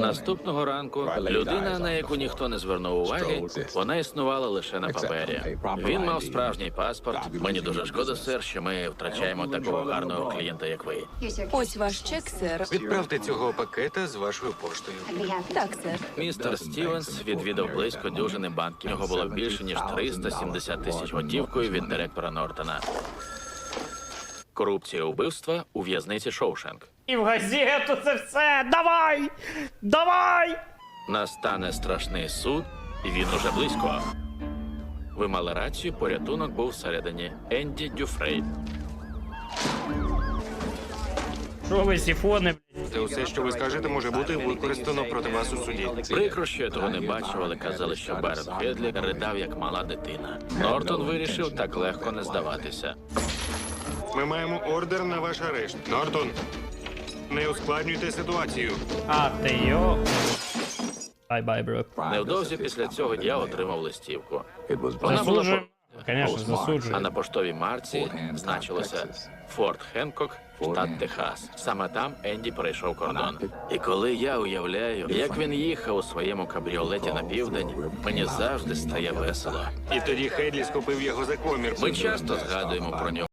Наступного ранку людина, на яку ніхто не звернув уваги, вона існувала лише на папері. Він мав справжній паспорт. Мені дуже шкода, сер, що ми втрачаємо такого гарного клієнта, як ви. Ось ваш чек, сер. Відправте цього пакета з вашою поштою. Так, сер. Містер Стівенс відвідав близько дюжини банків. У нього було більше ніж 370 тисяч готівкою від директора Нортона. Корупція убивства у в'язниці Шоушенк. І в газету це все. Давай! Давай! Настане страшний суд, і він уже близько. Ви мали рацію, порятунок був всередині. Енді Дюфрей. Що ви сіфони? Це усе, що ви скажете, може бути використано проти вас у суді. Прикро, що я того не бачив, але казали, що Барет Хедлі ридав як мала дитина. Нортон вирішив так легко не здаватися. Ми маємо ордер на ваш арешт. Нортон, не ускладнюйте ситуацію. А ти йо. Бай-бай, бро. Невдовзі після цього я отримав листівку. Вона була Засуджуємо. а засуджуємо. на поштовій марці значилося Форт Хенкок, штат Техас. Саме там Енді перейшов кордон. І коли я уявляю, як він їхав у своєму кабріолеті на південь, мені завжди стає весело. І тоді Хедлі схопив його за комір. Ми часто згадуємо про нього.